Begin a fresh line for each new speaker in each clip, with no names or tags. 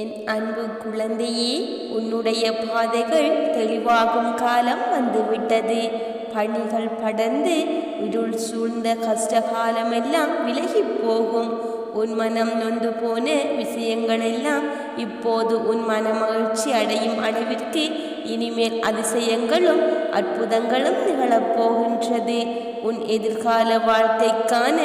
என் அன்பு குழந்தையே உன்னுடைய பாதைகள் தெளிவாகும் காலம் வந்துவிட்டது. பணிகள் படர்ந்து இருள் சூழ்ந்த கஷ்ட காலமெல்லாம் விலகி போகும். உன் மனம் நொந்து போன விஷயங்கள் எல்லாம் இப்போது உன் மன மகிழ்ச்சி அடையும் அளவிற்கு இனிமேல் அதிசயங்களும் அற்புதங்களும் நிகழப்போகின்றது உன் எதிர்கால வாழ்க்கைக்கான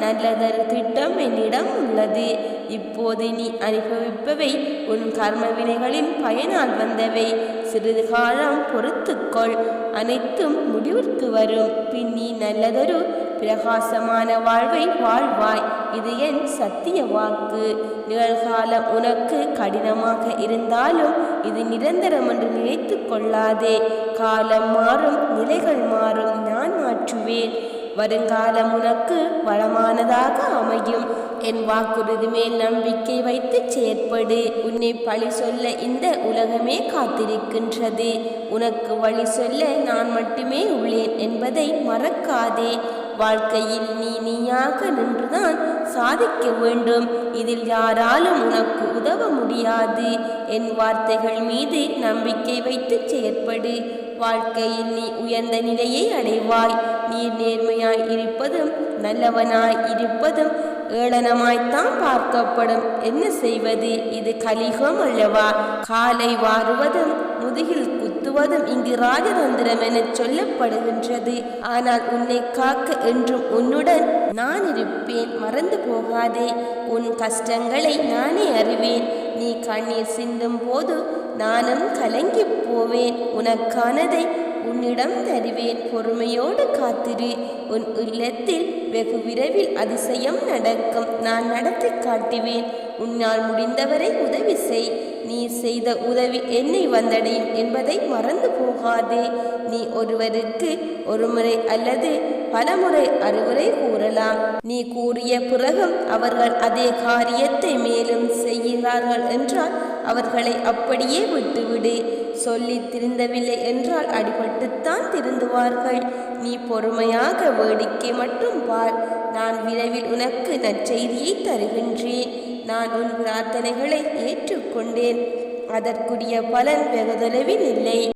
நல்லதொரு திட்டம் என்னிடம் உள்ளது. இப்போது நீ அனுபவிப்பவை உன் கர்ம வினைகளின் பயனால் வந்தவை. சிறிது காலம் பொறுத்துக்கொள். அனைத்தும் முடிவிற்கு வரும். பின் நீ நல்லதொரு பிரகாசமான வாழ்வை வாழ்வாய். இது என் சத்திய வாக்கு. நிகழ்காலம் உனக்கு கடினமாக இருந்தாலும் இது நிரந்தரம் என்று நினைத்து கொள்ளாதே. காலம் மாறும் நிலைகள் மாறும். நான் மாற்றுவேன். வருங்காலம் உனக்கு வளமானதாக அமையும். என் வாக்குறுதி மேல் நம்பிக்கை வைத்து செயற்படு. உன்னை பழி சொல்ல இந்த உலகமே காத்திருக்கின்றது. உனக்கு வழி சொல்ல நான் மட்டுமே உள்ளேன் என்பதை மறக்காதே. வாழ்க்கையில் நீ நீயாக நின்றுதான் சாதிக்க வேண்டும். இதில் யாராலும் உனக்கு உதவ முடியாது. என் வார்த்தைகள் மீது நம்பிக்கை வைத்து செயற்படு. வாழ்க்கையில் நீ உயர்ந்த நிலையை அடைவாய். நீ நேர்மையாய் இருப்பதும் நல்லவனாய் இருப்பதும் ஏளனமாய்த்தான் பார்க்கப்படும். என்ன செய்வது? இது கலிகம் அல்லவா? காலை வாருவதும் முதுகில் குத்துவதும் இங்கு ராஜதந்திரம் என சொல்லப்படுகின்றது. ஆனால் உன்னை காக்க என்றும் உன்னுடன் நான் இருப்பேன். மறந்து போகாதே. உன் கஷ்டங்களை நானே அறிவேன். நீ கண்ணீர் சிந்தும் போது நானும் கலங்கி போவேன். உனக்கானதை உன்னிடம் தருவேன். பொறுமையோடு காத்திரு. உன் இல்லத்தில் வெகு விரைவில் அதிசயம் நடக்கும். நான் நடத்தி காட்டுவேன். உன்னால் முடிந்தவரை உதவி செய். நீ செய்த உதவி என்னை வந்தடையும் என்பதை மறந்து போகாதே. நீ ஒருவருக்கு ஒரு முறை அல்லது பலமுறை அறிவுரை கூறலாம். நீ கூறிய பிறகும் அவர்கள் அதே காரியத்தை மேலும் செய்கிறார்கள் என்றால் அவர்களை அப்படியே விட்டுவிடு. சொல்லி திருந்தவில்லை என்றால் அடிபட்டுத்தான் திருந்துவார்கள். நீ பொறுமையாக வேடிக்கை மட்டும் பார். நான் விரைவில் உனக்கு நற்செய்தியை தருகின்றேன். நான் உன் பிரார்த்தனைகளை ஏற்றுக்கொண்டேன். அதற்குரிய பலன் வெகுதளவில் இல்லை.